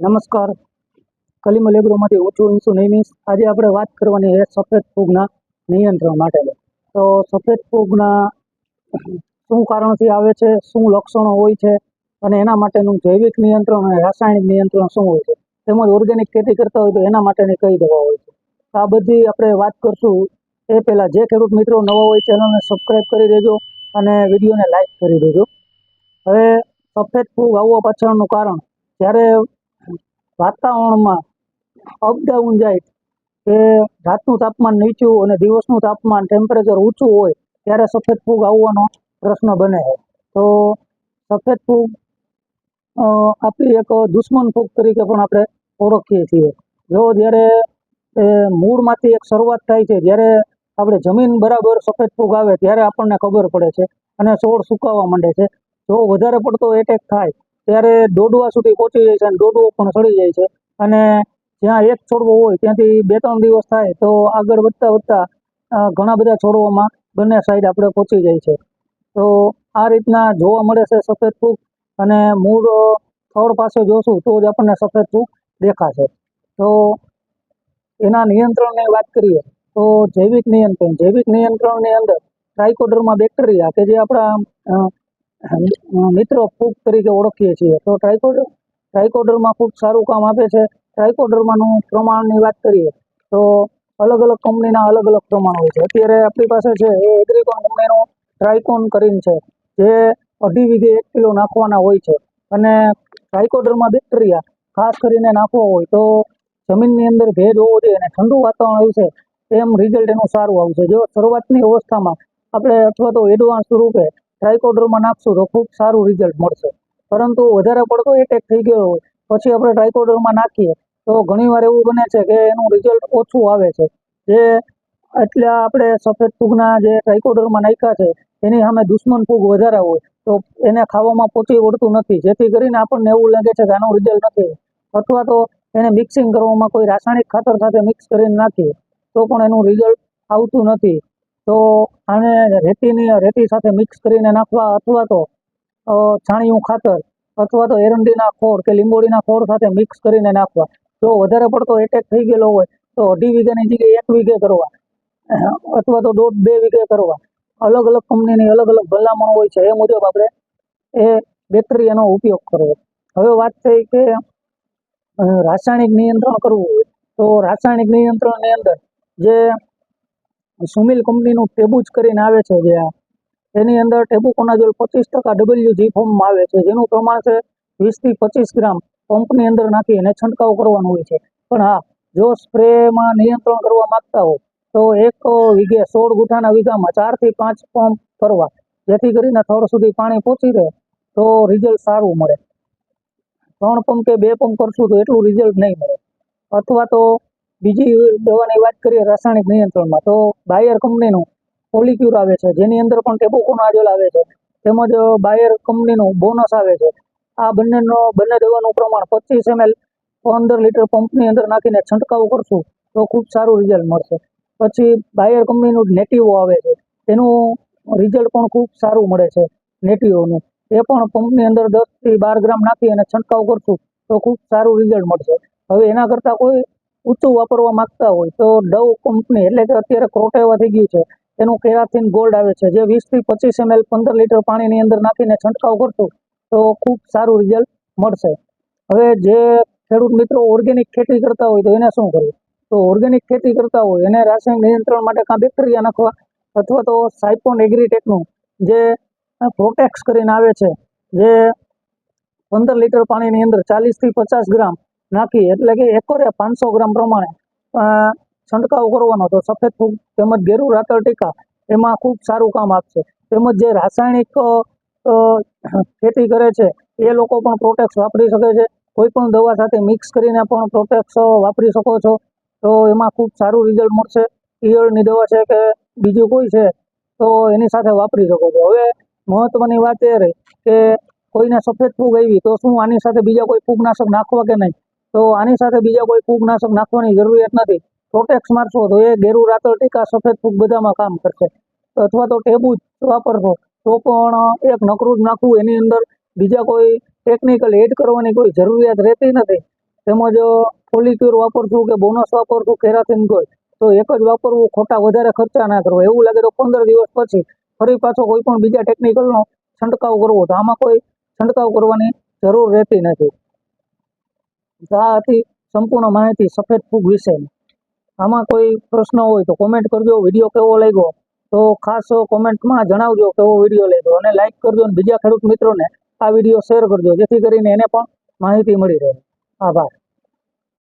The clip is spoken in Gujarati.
નમસ્કાર. કલીમ એગ્રોમાંથી હું છું ઇન્સુ આજે આપણે વાત કરવાની છે સફેદ ફૂગના નિયંત્રણ માટે. તો સફેદ ફૂગના શું કારણથી આવે છે? શું લક્ષણો હોય છે? અને એના માટેનું જૈવિક નિયંત્રણ અને રાસાયણિક નિયંત્રણ શું હોય છે? તેમજ ઓર્ગેનિક ખેતી કરતા હોય તો એના માટેની કઈ દવા હોય છે? આ બધી આપણે વાત કરશું. એ પહેલાં જે ખેડૂત મિત્રો નવા હોય ચેનલને સબસ્ક્રાઈબ કરી દેજો અને વિડીયોને લાઈક કરી દેજો. હવે સફેદ ફૂગ આવવા પાછળનું કારણ. જ્યારે વાતાવરણમાં અપડાઉન જાય કે રાતનું તાપમાન નીચું અને દિવસનું તાપમાન ટેમ્પરેચર ઊંચું હોય ત્યારે સફેદ ફૂગ આવવાનો પ્રશ્ન બને છે. તો સફેદ ફૂગ આપણી એક દુશ્મન ફૂગ તરીકે પણ આપણે ઓળખીએ છીએ. જો જ્યારે મૂળમાંથી એક શરૂઆત થાય છે, જ્યારે આપણે જમીન બરાબર સફેદ ફૂગ આવે ત્યારે આપણને ખબર પડે છે અને છોડ સુકાવા માંડે છે. જો વધારે પડતો એટેક થાય ત્યારે દોડવા સુધી પહોંચી જાય છે અને દોડવો પણ સડી જાય છે. અને જ્યાં એક છોડવો હોય ત્યાંથી બે ત્રણ દિવસ થાય તો આગળ વધતા વધતા ઘણા બધા છોડવામાં બંને સાઈડ આપણે પહોંચી જાય છે. તો આ રીતના જોવા મળે છે સફેદ ફૂગ અને મૂળ થળ પાસે જોશું તો જ આપણને સફેદ ફૂગ દેખાશે. તો એના નિયંત્રણની વાત કરીએ તો જૈવિક નિયંત્રણ. જૈવિક નિયંત્રણની અંદર ટ્રાઇકોડર્મા બેક્ટેરિયા કે જે આપણા મિત્ર ફૂગ તરીકે ઓળખીએ છીએ. તો ટ્રાયકોડર ટ્રાયકોડરમાં ખૂબ સારું કામ આપે છે. ટ્રાયકોડરમાંનું પ્રમાણની વાત કરીએ, તો અલગ અલગ કંપનીના અલગ અલગ પ્રમાણ હોય છે. અત્યારે આપણી પાસે છે એ એગ્રીકોન કંપનીનું ટ્રાયકોન કરીને છે, જે અઢી વીઘે એક કિલો નાખવાના હોય છે. અને ટ્રાયકોડરમાં બેક્ટેરિયા ખાસ કરીને નાખવો હોય તો જમીનની અંદર ભેજ હોવો જોઈએ અને ઠંડુ વાતાવરણ હોય છે તેમ રિઝલ્ટ એનું સારું આવશે. જો શરૂઆતની અવસ્થામાં આપણે અથવા તો એડવાન્સ રૂપે ટ્રાઇકોડર્મા નાખશું તો ખૂબ સારું રિઝલ્ટ મળશે. પરંતુ વધારે પડતો એટેક થઈ ગયો હોય, પછી આપણે ટ્રાયકોડરમાં નાખીએ, તો ઘણીવાર એવું બને છે કે એનું રિઝલ્ટ ઓછું આવે છે. જે એટલે આપણે સફેદ ફૂગના જે ટ્રાયકોડરમાં નાખ્યા છે, એની સામે દુશ્મન ફૂગ વધારે હોય, તો એને ખાવામાં પહોંચી વળતું નથી. જેથી કરીને આપણને એવું લાગે છે કે આનું રિઝલ્ટ નથી અથવા તો એને મિક્સિંગ કરવામાં કોઈ રાસાયણિક ખાતર સાથે મિક્સ કરીને નાખીએ, તો પણ એનું રિઝલ્ટ આવતું નથી. તો આને રેતીની, રેતી સાથે મિક્સ કરીને નાખવા અથવા તો છાણિયું ખાતર અથવા તો એરંડીના ખોળ કે લીંબોળીના ખોળ સાથે મિક્સ કરીને નાખવા. જો વધારે પડતો એટેક થઈ ગયેલો હોય તો અઢી વીઘાની જગ્યાએ એક વીઘે કરવા. અથવા તો દોઢ બે વીઘે કરવા. અલગ અલગ કંપનીની અલગ અલગ ભલામણ હોય છે. એ મુજબ આપણે એ બેક્ટેરિયાનો ઉપયોગ કરવો. હવે વાત થઈ કે રાસાયણિક નિયંત્રણ કરવું હોય તો રાસાયણિક નિયંત્રણની અંદર જે સુમિલ કંપનીનું ટેબુચ કરીને આવે છે જે એની અંદર ટેબુકોનાઝોલ પચીસ ટકા ડબલ્યુ જી ફોર્મમાં આવે છે. જેનું પ્રમાણ છે વીસથી પચીસ ગ્રામ. પંપની અંદર નાખી અને છંટકાવ કરવાનો હોય છે. પણ હા, જો સ્પ્રેમાં નિયંત્રણ કરવા માગતા હો, તો એક વીઘે સોળ ગુઠાના વીઘામાં ચારથી પાંચ પંપ કરવા જેથી કરીને થડ સુધી પાણી પહોંચી રહે, તો રિઝલ્ટ સારું મળે. ત્રણ પંપ કે બે પંપ કરશું તો એટલું રિઝલ્ટ નહીં મળે. અથવા તો બીજી દવાની વાત કરીએ રાસાયણિક નિયંત્રણમાં, તો બાયર કંપનીનું પોલિક્યુર આવે છે, જેની અંદર પણ ટેબુકોનાઝોલ આવે છે, તેમજ બાયર કંપનીનું બોનસ આવે છે. આ બંનેનો, બંને દવાનું પ્રમાણ પચીસ એમએલ પંદર લીટર પંપની અંદર નાખીને છંટકાવ કરશું, તો ખૂબ સારું રિઝલ્ટ મળશે. પછી બાયર કંપનીનું નેટિવો આવે છે, તેનું રિઝલ્ટ પણ ખૂબ સારું મળે છે, નેટિવોનું. એ પણ પંપની અંદર દસથી બાર ગ્રામ નાખી અને છંટકાવ કરશું, તો ખૂબ સારું રિઝલ્ટ મળશે. હવે એના કરતાં કોઈ ઊંચું વાપરવા માંગતા હોય તો ડવ કંપની એટલે કે અત્યારે ક્રોટેવા થઈ ગયું છે. એનું કેરાથિન ગોલ્ડ આવે છે. જે વીસથી પચીસ એમએલ પંદર લીટર પાણીની અંદર નાખીને છંટકાવ કરશું તો ખૂબ સારું રિઝલ્ટ મળશે. હવે જે ખેડૂત મિત્રો ઓર્ગેનિક ખેતી કરતા હોય તો એને શું કરવું? તો ઓર્ગેનિક ખેતી કરતા હોય એને રાસાયણિક નિયંત્રણ માટે કાં બેક્ટેરિયા નાખવા અથવા તો સાયપોન એગ્રીટેકનું જે પ્રોટેક્સ કરીને આવે છે, જે પંદર લીટર પાણીની અંદર ચાલીસથી પચાસ ગ્રામ નાખી. એટલે કે એકરે પાંચસો ગ્રામ પ્રમાણે છંટકાવ કરવાનો. તો સફેદ ફૂગ તેમજ ગેરુ રાતળ ટીકા, એમાં ખૂબ સારું કામ આપશે. તેમજ જે રાસાયણિક ખેતી કરે છે, એ લોકો પણ પ્રોટેક્સ વાપરી શકે છે. કોઈ પણ દવા સાથે મિક્સ કરીને પણ પ્રોટેક્સ વાપરી શકો છો. તો એમાં ખૂબ સારું રિઝલ્ટ મળશે. ઈયળની દવા છે કે બીજું કોઈ છે, તો એની સાથે વાપરી શકો છો. હવે મહત્વની વાત એ રહી કે કોઈને સફેદ ફૂગ આવી, તો શું આની સાથે બીજા કોઈ ફૂગનાશક નાખવા કે નહીં? તો આની સાથે બીજા કોઈ ફૂગનાશક નાખવાની જરૂરિયાત નથી. પ્રોટેક્સ મારશો તો એ ગેરુ રાતળ ટીકા સફેદ ફૂગ બધામાં કામ કરશે. અથવા તો ટેબુ જ વાપરશો. તો પણ એક નકરું નાખવું એની અંદર બીજા કોઈ ટેકનિકલ એડ કરવાની કોઈ જરૂરિયાત રહેતી નથી. તેમજ ફોલિક્યુર વાપરશું કે બોનસ વાપરશું કેરાથીન કોઈ. તો એક જ વાપરવું, ખોટા વધારે ખર્ચા ના કરવા. એવું લાગે તો પંદર દિવસ પછી ફરી પાછો કોઈ પણ બીજા ટેકનિકલનો છંટકાવ કરવો. તો આમાં કોઈ છંટકાવ કરવાની જરૂર રહેતી નથી. તો આ હતી સંપૂર્ણ માહિતી સફેદ ફૂગ વિશેની આમાં કોઈ પ્રશ્ન હોય તો કોમેન્ટ કરજો વીડિયો કેવો લાગ્યો, તો ખાસ કોમેન્ટમાં જણાવજો કેવો વીડિયો લાગ્યો અને લાઇક કરજો અને બીજા ખેડૂત મિત્રોને આ વીડિયો શેર કરજો, જેથી કરીને એને પણ માહિતી મળી રહે. આભાર.